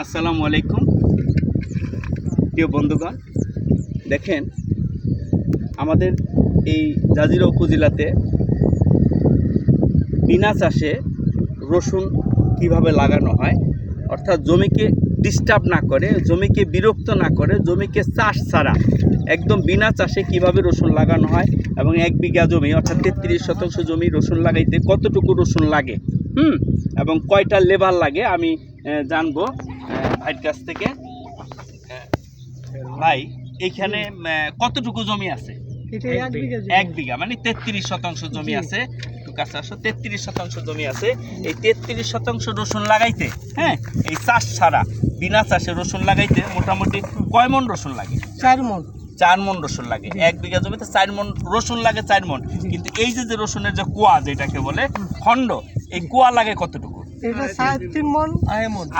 আসসালামু আলাইকুম। প্রিয় বন্ধুগণ, দেখেন, আমাদের এই জাজিরা উপজেলাতে বিনা চাষে রসুন কীভাবে লাগানো হয়, অর্থাৎ জমিকে ডিস্টার্ব না করে, জমিকে বিরক্ত না করে, জমিকে চাষ ছাড়া একদম বিনা চাষে কীভাবে রসুন লাগানো হয় এবং এক বিঘা জমি, অর্থাৎ তেত্রিশ শতাংশ জমি রসুন লাগাইতে কতটুকু রসুন লাগে, হুম? এবং কয়টা লেবার লাগে আমি জানব। ভাইয়ের কাছ থেকে। ভাই এখানে কতটুকু জমি আছে? এক বিঘা জমি। এক বিঘা মানে তেত্রিশ শতাংশ জমি আছে। কাছে আসো তেত্রিশ শতাংশ জমি আছে। এই তেত্রিশ শতাংশ রসুন লাগাইতে হ্যাঁ এই চাষ ছাড়া বিনা চাষে রসুন লাগাইতে মোটামুটি কয় মন রসুন লাগে? চার মন। চার মন রসুন লাগে। এক বিঘা জমিতে চার মন রসুন লাগে চার মন। কিন্তু এই যে যে রসুনের যে কুয়া যেটাকে বলে খণ্ড এই কুয়া লাগে কতটুকু? এটা সাড়ে তিন মন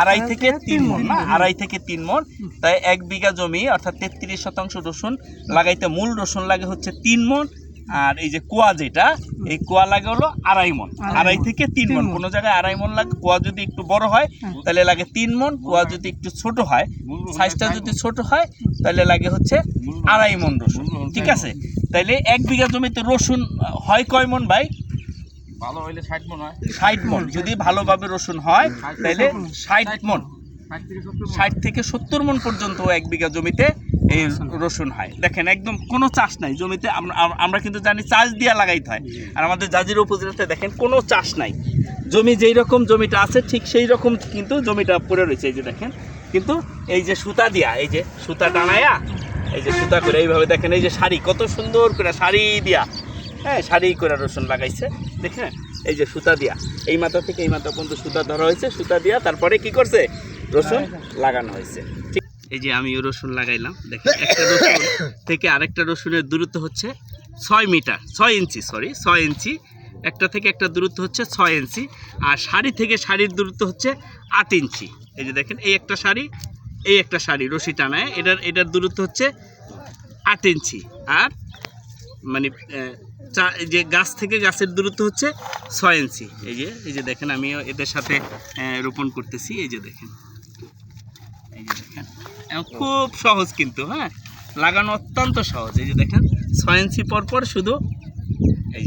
আড়াই থেকে তিন মন না? আড়াই থেকে তিন মন তাই এক বিঘা জমি অর্থাৎ তেত্রিশ শতাংশ রসুন লাগাইতে মূল রসুন লাগে হচ্ছে তিন মন আর এই যে কুয়া যেটা এই কুয়া লাগে হলো আড়াই মন আড়াই থেকে তিন তিন মন কোনো জায়গায় আড়াই মন লাগে কুয়া যদি একটু বড় হয় তাহলে লাগে তিন মন কুয়া যদি একটু ছোট হয় সাইজটা যদি ছোট হয় তাহলে লাগে হচ্ছে আড়াই মন রসুন। ঠিক আছে? তাইলে এক বিঘা জমিতে রসুন হয় কয় মন ভাই? ভালো হইলে ষাট মন হয়। ষাট মন যদি ভালোভাবে রসুন হয় তাহলে ষাট মন। ষাট থেকে সত্তর মণ। ষাট থেকে সত্তর মন পর্যন্ত এক বিঘা জমিতে এই রসুন হয়। দেখেন একদম কোনো চাষ নাই। জমিতে আমরা কিন্তু জানি চাষ দিয়া লাগাইতে হয়। আর আমাদের জাজির উপজেলাতে দেখেন কোনো চাষ নাই। জমি যেই রকম জমিটা আছে ঠিক সেই রকম কিন্তু জমিটা পড়ে রয়েছে। এই যে দেখেন কিন্তু এই যে সুতা দিয়া এই যে সুতা টানায়া এই যে সুতা করে এইভাবে দেখেন এই যে শাড়ি কত সুন্দর করে শাড়ি দিয়া হ্যাঁ শাড়ি করে রসুন লাগাইছে দেখেন, এই যে সুতা দিয়া। এই মাথা থেকে এই মাথা পর্যন্ত সুতা ধরা হয়েছে, সুতা দিয়া তারপরে কি করছে? রসুন লাগানো হয়েছে। ঠিক, এই যে আমি রসুন লাগাইলাম। দেখেন, একটা রসুন থেকে আরেকটা রসুনের দূরত্ব হচ্ছে ছয় মিটার, ছয় ইঞ্চি সরি ছয় ইঞ্চি। একটা থেকে একটা দূরত্ব হচ্ছে ছয় ইঞ্চি, আর শাড়ি থেকে শাড়ির দূরত্ব হচ্ছে আট ইঞ্চি। এই যে দেখেন, এই একটা শাড়ি, এই একটা শাড়ি রশি টানায় এটার এটার দূরত্ব হচ্ছে আট ইঞ্চি, আর মানে যে গাছ থেকে গাছের দূরত্ব হচ্ছে ছয় ইঞ্চি। এই যে এই যে দেখেন, আমিও এদের সাথে রোপণ করতেছি। এই যে দেখেন। এই যে দেখেন। খুব সহজ কিন্তু হ্যাঁ? লাগানো অত্যন্ত সহজ। এই যে দেখেন, ছয় ইঞ্চি পর পর শুধু এই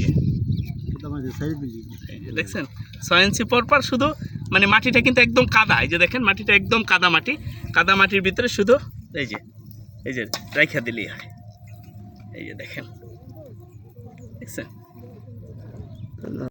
যে দেখছেন? ছয় ইঞ্চি পর পর শুধু মানে মাটিটা কিন্তু একদম কাদা। এই যে দেখেন, মাটিটা একদম কাদা মাটি। কাদা মাটির ভিতরে শুধু, এই যে এই যে, রাইখা দিলেই হয়। এই যে দেখেন। দেখছেন